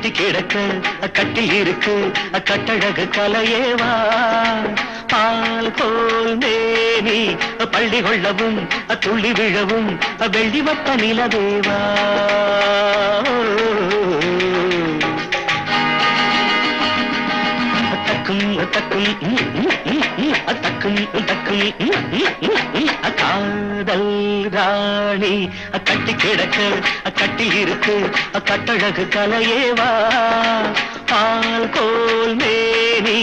கட்டி கிடக்க கட்டி இருக்கு கட்டழகு கலையேவா பால் போல் மேனி பள்ளி கொள்ளவும் துள்ளி விழவும் வெள்ளி வட்ட நிலவேவா தக்கும் தக்கும் ம், ம், தக்கும் தக்கும் காதல் ராணி அக்கட்டி கிடக்கு அக்கட்டி இருக்கு அக்கட்டழகு கலையேவா பால் கோல் மேனி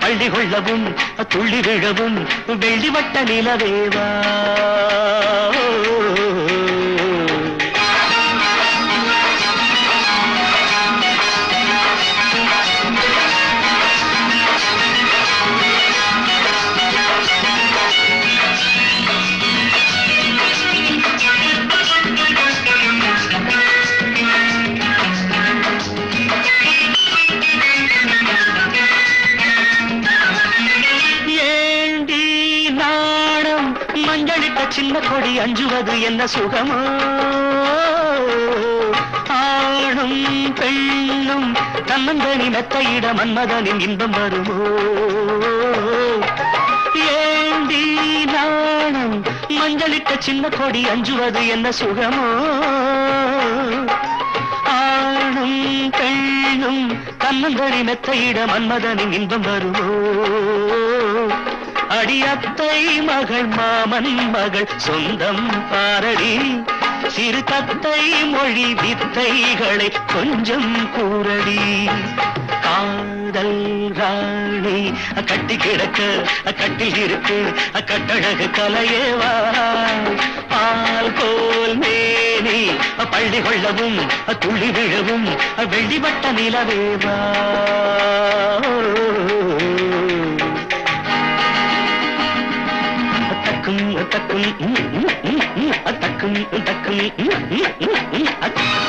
பள்ளி கொள்ளவும் துள்ளி விழவும் வெள்ளி வட்ட நிலவேவா மஞ்சளிட்ட கொடி அஞ்சுவது என்ன சுகமோ? ஆணும் பெண்ணும் தன்னந்தனி மெத்தையிட மன்மதனின் இன்பம் வருமோ? ஏண்டி நாணம் மஞ்சளிட்ட சின்ன கொடி அஞ்சுவது என்ன சுகமோ? ஆணும் பெண்ணும் தன்னந்தனி மெத்தையிட மன்மதனின் இன்பம் வருமோ? பாடி அத்தை மகள் மாமன் மகள் சொந்தம் பாரடி. சிறு தத்தை மொழி வித்தைகளை கொஞ்சம் கூறடி. காதல் ராணி கட்டி கிடக்க கட்டில் இருக்கு கட்டழகு கலையேவா பால் கோல் மேனி பள்ளி கொள்ளவும் துள்ளி விழவும் வெள்ளிவட்ட நிலவேவா தக்கும் தக்கும் ம், ம்,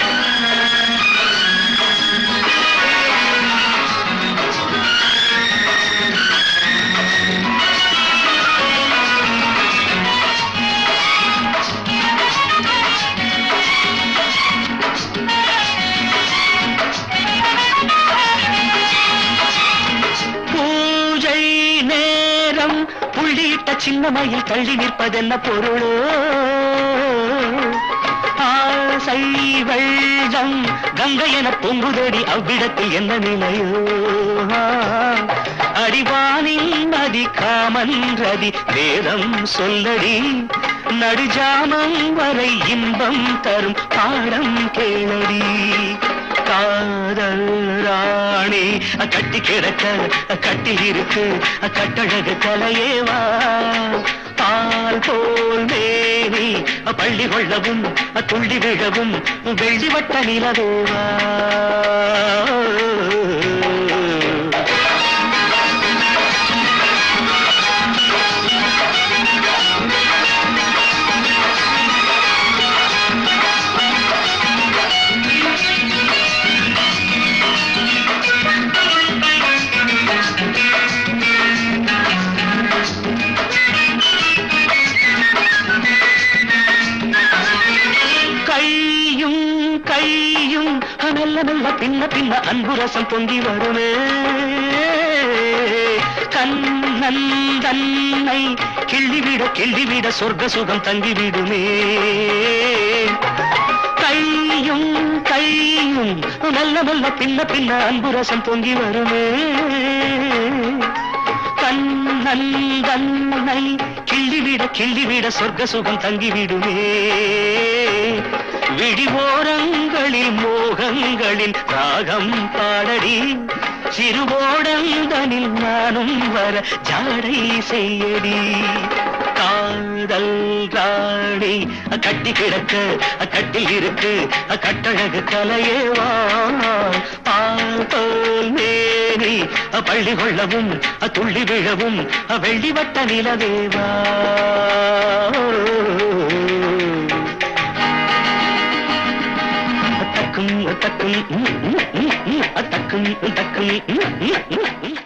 சின்ன மயில் தள்ளி நிற்பதென்ன பொருளோ? ஆசை வெள்ளம் கங்கை என பொங்குதடி அவ்விடத்தில் என்ன நிலையோ அடிவானின் நதி காமன்றதி வேதம் சொல்லடி நடுஜாமம் வரை இன்பம் தரும் பாடம் கேளடி. கட்டி கிடக்க கட்டி இருக்கு கட்டழகு கலையேவா பால் போல் மேனி பள்ளி கொள்ளவும் துள்ளி விழவும் வெள்ளி வட்ட நிலவேவா மெல்ல மெல்ல பின்ன பின்ன அன்பு ரசம் பொங்கி வருமே. கண்ணன் தன்னை கிள்ளிவிட கிள்ளிவிட சொர்க்க சுகம் தங்கிவிடுமே. கையும் கையும் நல்ல நல்ல பின்ன பின்ன அன்பு ரசம் பொங்கி வருமே. கண்ணன் தன்னை கிள்ளிவிட கிள்ளிவிட சொர்க்க சுகம் தங்கிவிடுமே. விழிவோரங்களில் மோகங்களில் ராகம் பாடடி. சிறுவோடந்தனில் நானும் வர ஜாடை செய்யடி. காதல் ராணி கட்டி கிடக்க கட்டில் இருக்கு கட்டழகு கலையேவா பால் போல் பள்ளி கொள்ளவும் துள்ளி விழவும் வெள்ளிவட்ட நிலவேவா